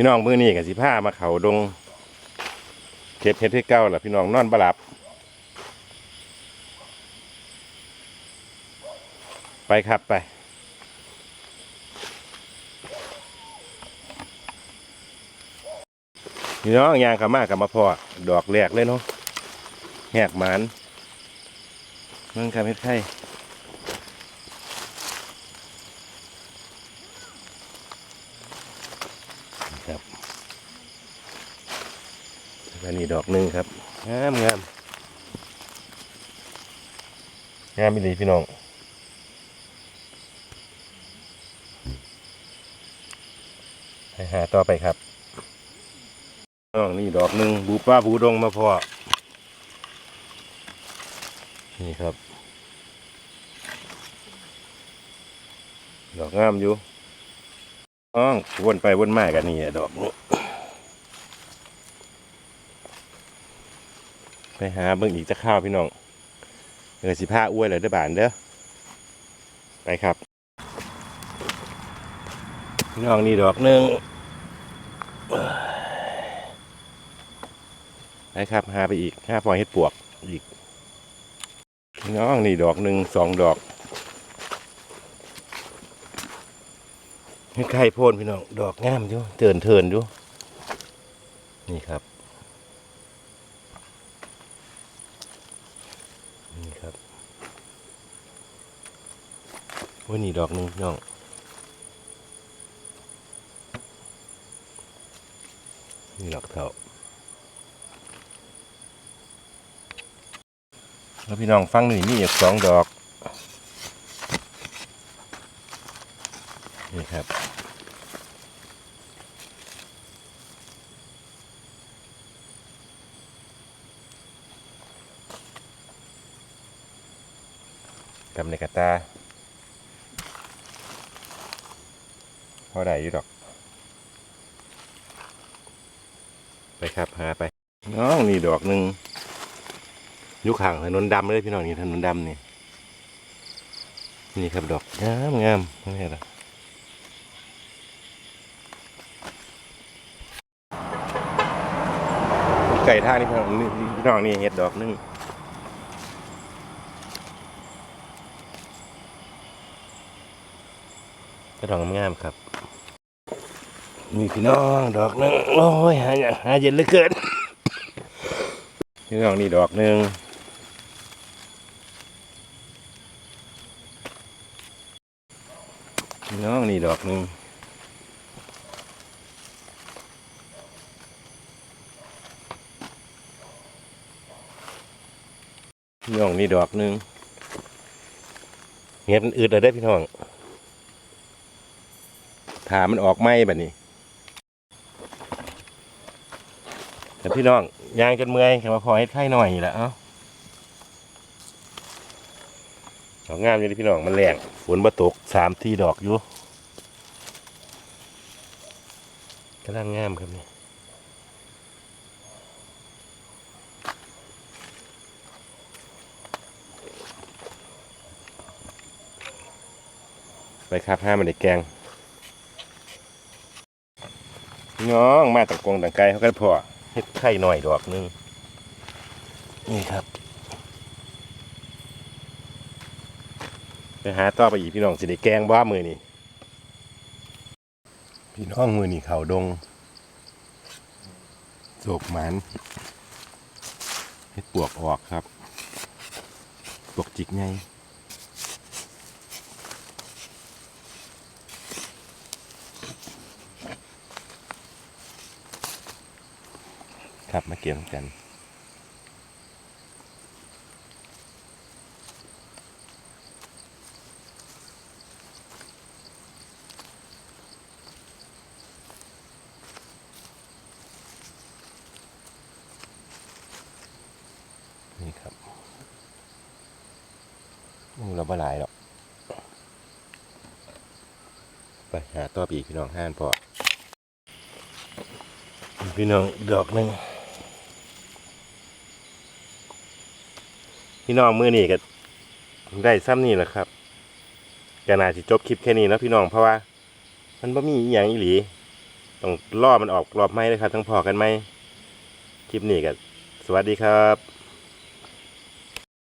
พี่น้องมือนี่กับสิผ้ามาเขาดงเก็บเห็ดให้เก้าล่ะพี่น้องนอนบหลับ ไปครับไปพี่น้องยางขามากกับมาพอดอกแรกเลยเนาะแหกหมานเมืองคำเฮ็ดไข่ครับ แล้วนี่ดอกหนึ่งครับงามงามงามอีหลีพี่น้องไปหาต่อไปครับน้องนี่ดอกหนึ่งบูป้าบูดงมาพอนี่ครับ ดอกงามอยู่น้องวนไปวนมากันนี่ดอกนี้ ไปหาเบิ่งอีกจะข้าวพี่น้องเออสิผ้าอ้วยเลยเด้อบานเด้อไปครับ พี่น้องนี่ดอกหนึ่งไปครับหาไปอีกห้าพอยเฮ็ดปวกอีกพี่น้องนี่ดอกหนึ่งสองดอกเฮ็ดไข่โพนพี่น้องดอกงามอยู่เตือนเทินอยู่นี่ครับนี่ครับ ว่านี่ดอกหนึ่งพี่น้องนี่ดอกเท่าแล้วพี่น้องฟังหนึ่งมีอีกสองดอกนี่ครับกำในกระตา พอได้อยู่ดอก ไปครับหาไป น้องนี่ดอกหนึ่งยุคห่างถนนดำเลยพี่น้องนี่ถนนดำนี่นี่ครับดอกงามงามนี่ละไก่ท่านี่พี่น้องนี่พี่น้องนี่เห็ดดอกหนึง ก็ดอกงามๆครับนี่พี่น้องดอกหนึงโอ้ยหาอย่างหาเย็นเหลือเกินพี่น้องนี่ดอกหนึ่งพี่น้องนี่ดอกหนึ่งพี่น้องนี่ดอกหนึ่งเห็ดมันอืดเลยได้อพี่น้อง ถามันออกไหมแบบนี้แต่พี่น้องยางจนเมื่อยแค่มาพอให้ไข่หน่อยแหละเอ้าดอกงามอยู่ที่พี่น้องมันแรงฝนมาตกสามที่ดอกอยู่กำลังงามครับนี่ไปครับห้ามันได้แกงพี่ น้องมาต่างกงต่างไกลเขาก็พอเฮ็ดไข่หน่อยดอกหนึง นี่ครับไปหาต่อไปอีกพี่น้องสิได้แกงบ้ามือนี่พี่น้องมือนี่เขาดงโศกหมันเฮ็ดปวกออกครับ ปวกจิกไง ครับมาเกี่ยวกัน นี่ครับเราบ่หลายหรอกไปหาต่อปีพี่น้องห้านพอพี่น้องดอกหนึ่ง พี่น้องมือนี่ก็ได้ซ้ำนี่แหละครับก็น่าจะจบคลิปแค่นี้นะพี่น้องเพราะว่า มันบ่มีอหย่างอีหลีต้องล่อมันออกรอบไม้เลยครับทั้งพอกันไหมคลิปนี้ก็สวัสดีครับ